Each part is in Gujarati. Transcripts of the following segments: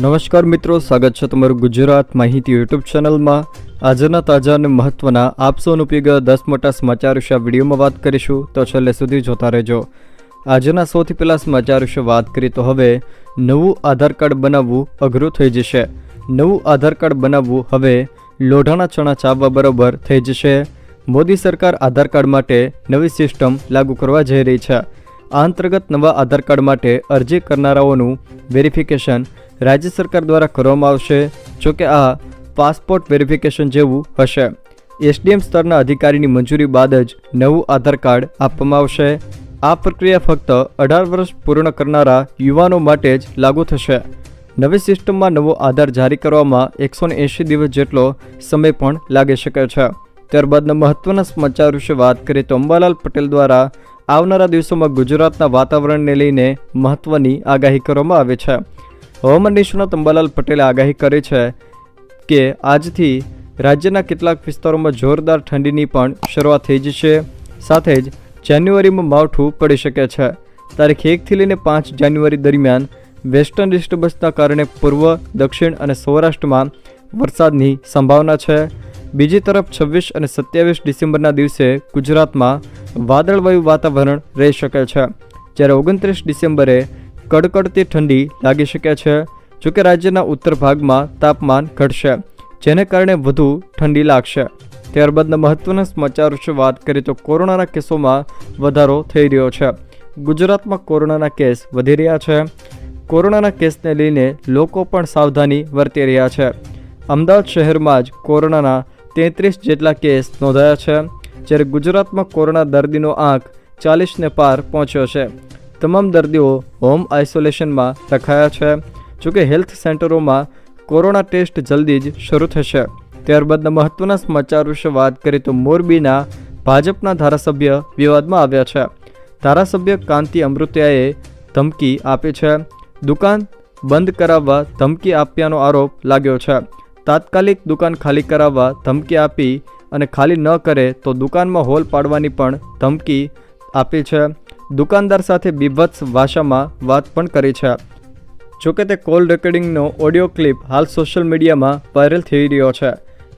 નમસ્કાર મિત્રો, સ્વાગત છે તમારું ગુજરાત માહિતી યુટ્યુબ ચેનલમાં. આજના તાજા અને મહત્વના આપસો ઉપયોગ દસ મોટા સમાચાર વિશે વિડીયોમાં વાત કરીશું. તો છેલ્લે સુધી જોતા રહેજો. આજના સૌથી પહેલાં સમાચાર વિશે વાત કરીએ તો હવે નવું આધાર કાર્ડ બનાવવું અઘરું થઈ જશે. નવું આધાર કાર્ડ બનાવવું હવે લોઢાના ચણા ચાવવા બરોબર થઈ જશે. મોદી સરકાર આધાર કાર્ડ માટે નવી સિસ્ટમ લાગુ કરવા જઈ રહી છે. આ અંતર્ગત નવા આધાર કાર્ડ માટે અરજી કરનારાઓનું વેરિફિકેશન રાજ્ય સરકાર દ્વારા કરવામાં આવશે, જોકે આ પાસપોર્ટ વેરિફિકેશન જેવું હશે. એસડીએમ સ્તરના અધિકારીની મંજૂરી બાદ જ નવું આધાર કાર્ડ આપવામાં આવશે. આ પ્રક્રિયા ફક્ત અઢાર વર્ષ પૂર્ણ કરનારા યુવાનો માટે જ લાગુ થશે. નવી સિસ્ટમમાં નવો આધાર જારી કરવામાં એકસો એંશી દિવસ જેટલો સમય પણ લાગી શકે છે. ત્યારબાદના મહત્વના સમાચાર વિશે વાત કરીએ તો અંબાલાલ પટેલ દ્વારા આવનારા દિવસોમાં ગુજરાતના વાતાવરણને લઈને મહત્વની આગાહી કરવામાં આવી છે. હવામાન નિષ્ણાત અંબાલાલ પટેલે આગાહી કરી છે કે આજથી રાજ્યના કેટલાક વિસ્તારોમાં જોરદાર ઠંડીની પણ શરૂઆત થઈ જશે. સાથે જ જાન્યુઆરીમાં માવઠું પડી શકે છે. તારીખ એકથી લઈને પાંચ જાન્યુઆરી દરમિયાન વેસ્ટર્ન ડિસ્ટર્બન્સના કારણે પૂર્વ, દક્ષિણ અને સૌરાષ્ટ્રમાં વરસાદની સંભાવના છે. બીજી તરફ છવ્વીસ અને સત્યાવીસ ડિસેમ્બરના દિવસે ગુજરાતમાં વાદળવાયુ વાતાવરણ રહી શકે છે. જ્યારે ઓગણત્રીસ ડિસેમ્બરે કડકડતી ઠંડી લાગી શકે છે, જોકે રાજ્યના ઉત્તર ભાગમાં તાપમાન ઘટશે, જેને કારણે વધુ ઠંડી લાગશે. ત્યારબાદના મહત્વના સમાચાર વિશે વાત કરીએ તો કોરોનાના કેસોમાં વધારો થઈ રહ્યો છે. ગુજરાતમાં કોરોનાના કેસ વધી રહ્યા છે. કોરોનાના કેસને લઈને લોકો પણ સાવધાની વર્તી રહ્યા છે. અમદાવાદ શહેરમાં જ કોરોનાના તેત્રીસ જેટલા કેસ નોંધાયા છે, જ્યારે ગુજરાતમાં કોરોના દર્દીનો આંક ચાલીસને પાર પહોંચ્યો છે. તમામ દર્દીઓ હોમ આઇસોલેશનમાં રખાયા છે. જોકે હેલ્થ સેન્ટરોમાં કોરોના ટેસ્ટ જલ્દી જ શરૂ થશે. ત્યારબાદના મહત્વના સમાચાર વિશે વાત કરીએ તો મોરબીના ભાજપના ધારાસભ્ય વિવાદમાં આવ્યા છે. ધારાસભ્ય કાંતિ અમૃત્યાએ ધમકી આપી છે. દુકાન બંધ કરાવવા ધમકી આપ્યાનો આરોપ લાગ્યો છે. તાત્કાલિક દુકાન ખાલી કરાવવા ધમકી આપી અને ખાલી ન કરે તો દુકાનમાં હોલ પાડવાની પણ ધમકી આપી છે. દુકાનદાર સાથે બીભત્સ ભાષામાં વાત પણ કરી છે. જોકે તે કોલ રેકોર્ડિંગનો ઓડિયો ક્લિપ હાલ સોશિયલ મીડિયામાં વાયરલ થઈ રહ્યો છે.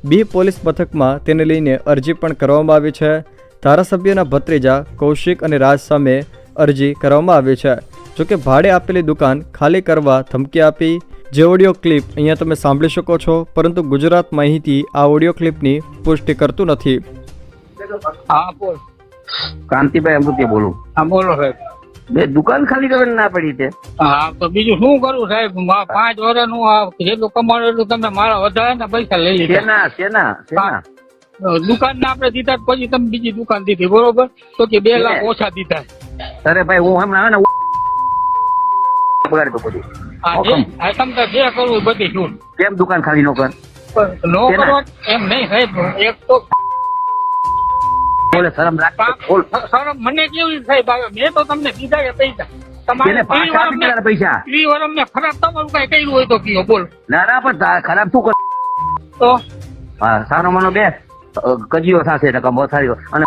બી પોલીસ મથકમાં તેને લઈને અરજી પણ કરવામાં આવી છે. ધારાસભ્યના ભત્રીજા કૌશિક અને રાજ સામે અરજી કરવામાં આવી છે. જોકે ભાડે આપેલી દુકાન ખાલી કરવા ધમકી આપી જે ઓડિયો ક્લિપ અહીંયા તમે સાંભળી શકો છો પરંતુ ગુજરાત માહિતી આ ઓડિયો ક્લિપની પુષ્ટિ કરતું નથી. હા બોલ. કાંતિભાઈ અમૃતિયા બોલું? હા બોલો સાહેબ. બે દુકાન ખાલી કરવાની ના પડી છે હા તો બીજું શું કરું સાહેબ? પાંચ વર્ષનું આ જેટલું કમાડો એટલું તમે મારા વધારે પૈસા લઈ લીધા. શેના શેના શેના? દુકાન ના આપણે દીધા પછી તમે બીજી દુકાન દીધી બરોબર? તો કે બે લાખ ઓછા દીધા. અરે ભાઈ હું હમણાં આવે ને બધું હા તમે જે કરવું બધી છૂટ કેમ દુકાન ખાલી ન કર? નો કરો એમ નહીં સાહેબ એક તો બોલે શરમ રાખ સર મને કેવી સાહેબ આવે? મેં તો તમને દીધા કે પૈસા. તમારે પૈસા? ખરાબ તમારું કઈ કર્યું હોય તો કયો બોલ. ના ના પણ ખરાબ શું કર તો? હા સારો માનો બે. કજીઓ થશે ટકા મોથારીઓ અને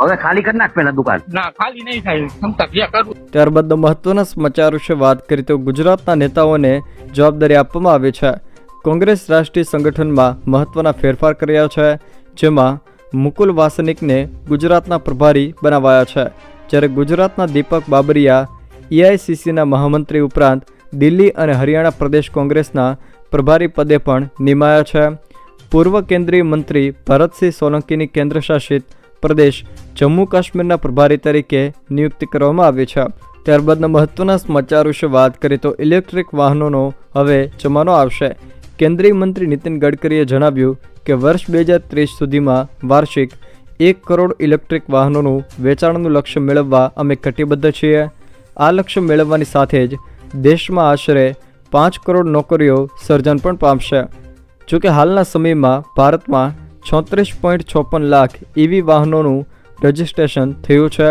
હવે ખાલી કરી નાખ પેલા દુકાન. ના ખાલી નહીં થાય. ક્ષમતા જે કરવું ત્યારબાદના મહત્વના સમાચાર વિશે વાત કરીએ તો ગુજરાતના નેતાઓને જવાબદારી આપવામાં આવી છે. કોંગ્રેસ રાષ્ટ્રીય સંગઠનમાં મહત્વના ફેરફાર કર્યા છે, જેમાં મુકુલ વાસનિકને ગુજરાતના પ્રભારી બનાવાયા છે. જ્યારે ગુજરાતના દીપક બાબરિયા, એઆઈસીસીના મહામંત્રી ઉપરાંત દિલ્હી અને હરિયાણા પ્રદેશ કોંગ્રેસના પ્રભારી પદે પણ નિમાયા છે. પૂર્વ કેન્દ્રીય મંત્રી ભરતસિંહ સોલંકીની કેન્દ્રશાસિત પ્રદેશ જમ્મુ કાશ્મીરના પ્રભારી તરીકે નિયુક્તિ કરવામાં આવી છે. ત્યારબાદના મહત્વના સમાચાર વિશે વાત કરીએ તો ઇલેક્ટ્રિક વાહનોનો હવે જમાનો આવશે. કેન્દ્રીય મંત્રી નીતિન ગડકરીએ જણાવ્યું કે વર્ષ બે હજાર ત્રીસ સુધીમાં વાર્ષિક એક કરોડ ઇલેક્ટ્રિક વાહનોનું વેચાણનું લક્ષ્ય મેળવવા અમે કટિબદ્ધ છીએ. આ લક્ષ્ય મેળવવાની સાથે જ દેશમાં આશરે પાંચ કરોડ નોકરીઓ સર્જન પણ પામશે. જોકે હાલના સમયમાં ભારતમાં છોત્રીસ પોઈન્ટ ચોપન લાખ ઈવી વાહનોનું રજિસ્ટ્રેશન થયું છે.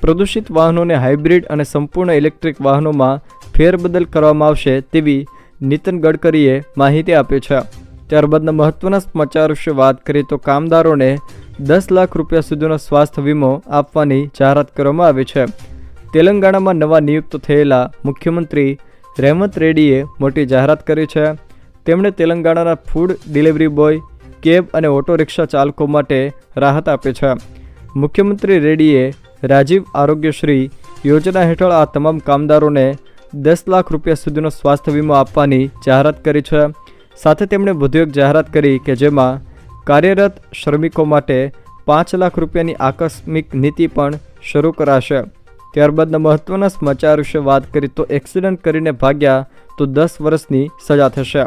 પ્રદૂષિત વાહનોને હાઇબ્રિડ અને સંપૂર્ણ ઇલેક્ટ્રિક વાહનોમાં ફેરબદલ કરવામાં આવશે તેવી નીતિન ગડકરીએ માહિતી આપી છે. ત્યારબાદના મહત્વના સમાચાર વિશે વાત કરીએ તો કામદારોને દસ લાખ રૂપિયા સુધીનો સ્વાસ્થ્ય વીમો આપવાની જાહેરાત કરવામાં આવી છે. તેલંગાણામાં નવા નિયુક્ત થયેલા મુખ્યમંત્રી રેવંત રેડ્ડીએ મોટી જાહેરાત કરી છે. તેમણે તેલંગાણાના ફૂડ ડિલિવરી બોય કેબ અને ઓટો રિક્ષા ચાલકો માટે રાહત આપે છે. મુખ્યમંત્રી રેડ્ડીએ રાજીવ આરોગ્યશ્રી યોજના હેઠળ આ તમામ કામદારોને દસ લાખ રૂપિયા સુધીનો સ્વાસ્થ્ય વીમો આપવાની જાહેરાત કરી છે. સાથે તેમણે વધુ એક જાહેરાત કરી કે જેમાં કાર્યરત શ્રમિકો માટે પાંચ લાખ રૂપિયાની આકસ્મિક નીતિ પણ શરૂ કરાશે. ત્યારબાદના મહત્ત્વના સમાચાર વિશે વાત કરી તો એક્સિડન્ટ કરીને ભાગ્યા તો દસ વર્ષની સજા થશે.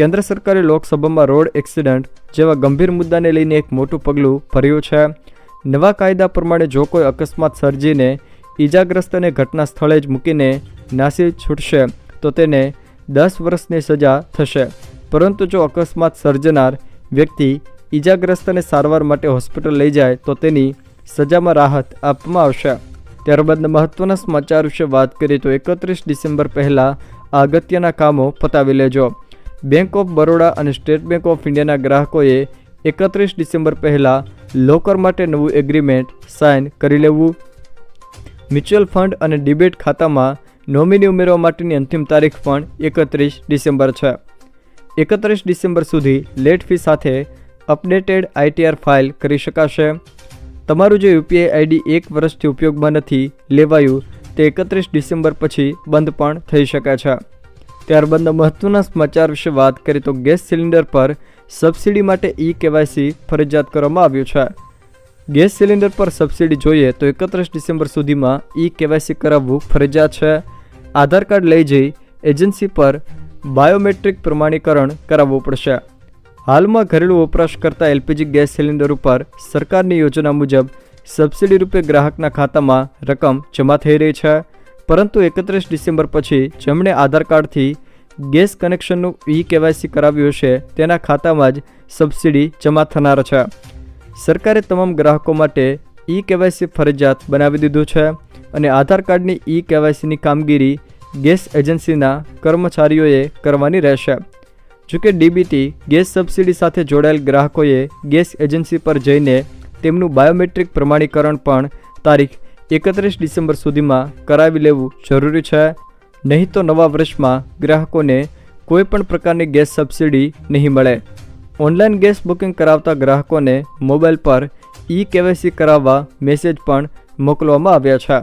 કેન્દ્ર સરકારે લોકસભામાં રોડ એક્સિડન્ટ જેવા ગંભીર મુદ્દાને લઈને એક મોટું પગલું ભર્યું છે. નવા કાયદા પ્રમાણે જો કોઈ અકસ્માત સર્જીને ઈજાગ્રસ્તને ઘટના સ્થળે જ મૂકીને નાસી છૂટશે, તો તેને દસ વર્ષની સજા થશે. પરંતુ જો અકસ્માત સર્જનાર વ્યક્તિ ઈજાગ્રસ્તને સારવાર માટે હોસ્પિટલ લઈ જાય, તો તેની સજામાં રાહત આપવામાં આવશે. ત્યારબાદના મહત્ત્વના સમાચાર વિશે વાત કરીએ તો એકત્રીસ ડિસેમ્બર પહેલાં આ અગત્યના કામો પતાવી લેજો. બેંક ઓફ બરોડા અને સ્ટેટ બેંક ઓફ ઇન્ડિયાના ગ્રાહકોએ એકત્રીસ ડિસેમ્બર પહેલાં લોકર માટે નવું એગ્રીમેન્ટ સાઇન કરી લેવું. મ્યુચ્યુઅલ ફંડ અને ડિબેટ ખાતામાં નોમિની ઉમેરવા માટેની અંતિમ તારીખ પણ એકત્રીસ ડિસેમ્બર છે. એકત્રીસ ડિસેમ્બર સુધી લેટ ફી સાથે અપડેટેડ આઈટીઆર ફાઇલ કરી શકાશે. તમારું જે યુપીઆઈ આઈડી એક વર્ષથી ઉપયોગમાં નથી લેવાયું, તે એકત્રીસ ડિસેમ્બર પછી બંધ પણ થઈ શકે છે. ત્યારબાદના મહત્વના સમાચાર વિશે વાત કરીએ તો ગેસ સિલિન્ડર પર સબસિડી માટે ઈ કેવાયસી ફરજિયાત કરવામાં આવ્યું છે. ગેસ સિલિન્ડર પર સબસિડી જોઈએ તો એકત્રીસ ડિસેમ્બર સુધીમાં ઈ કેવાયસી કરાવવું ફરજિયાત છે. આધાર કાર્ડ લઈ જઈ એજન્સી પર બાયોમેટ્રિક પ્રમાણીકરણ કરાવવું પડશે. હાલમાં ઘરેલું વપરાશ કરતા એલપીજી ગેસ સિલિન્ડર ઉપર સરકારની યોજના મુજબ સબસિડી રૂપે ગ્રાહકના ખાતામાં રકમ જમા થઈ રહી છે. પરંતુ એકત્રીસ ડિસેમ્બર પછી જેમણે આધાર કાર્ડથી ગેસ કનેક્શનનું ઈ કેવાયસી કરાવ્યું હશે, તેના ખાતામાં જ સબસિડી જમા થનાર છે. સરકારે તમામ ગ્રાહકો માટે ઈ કેવાયસી ફરજિયાત બનાવી દીધું છે અને આધાર કાર્ડની ઈ કેવાયસીની કામગીરી ગેસ એજન્સીના કર્મચારીઓએ કરવાની રહેશે. જોકે ડીબીટી ગેસ સબસિડી સાથે જોડાયેલ ગ્રાહકોએ ગેસ એજન્સી પર જઈને તેમનું બાયોમેટ્રિક પ્રમાણીકરણ પણ તારીખ એકત્રીસ ડિસેમ્બર સુધીમાં કરાવી લેવું જરૂરી છે. નહીં તો નવા વર્ષમાં ગ્રાહકોને કોઈ પણ પ્રકારની ગેસ સબસિડી નહીં મળે. ઓનલાઈન ગેસ બુકિંગ કરાવતા ગ્રાહકોને મોબાઈલ પર ઈ કેવાયસી કરાવવા મેસેજ પણ મોકલવામાં આવ્યા છે.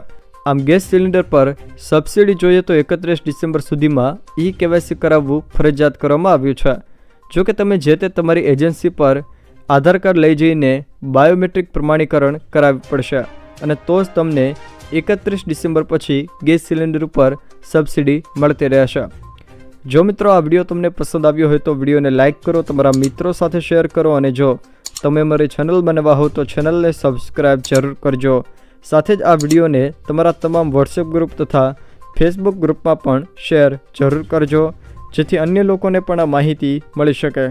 આમ ગેસ સિલિન્ડર પર સબસિડી જોઈએ તો એકત્રીસ ડિસેમ્બર સુધીમાં ઈ કેવાયસી કરાવવું ફરજિયાત કરવામાં આવ્યું છે. જો કે તમે જે તે તમારી એજન્સી પર આધાર કાર્ડ લઈ જઈને બાયોમેટ્રિક પ્રમાણીકરણ કરાવવું પડશે. અને તો જ તમને એકત્રીસ ડિસેમ્બર પછી ગેસ સિલિન્ડર ઉપર સબસિડી મળતી રહેશે. જો મિત્રો આ વીડિયો તમને પસંદ આવ્યો હોય તો વિડીયોને લાઇક કરો, તમારા મિત્રો સાથે શેર કરો અને જો તમે મારી ચેનલ બનાવવા હો તો ચેનલને સબસ્ક્રાઇબ જરૂર કરજો. સાથે જ આ વિડીયોને તમારા તમામ વોટ્સએપ ગ્રુપ તથા ફેસબુક ગ્રુપમાં પણ શેર જરૂર કરજો, જેથી અન્ય લોકોને પણ આ માહિતી મળી શકે.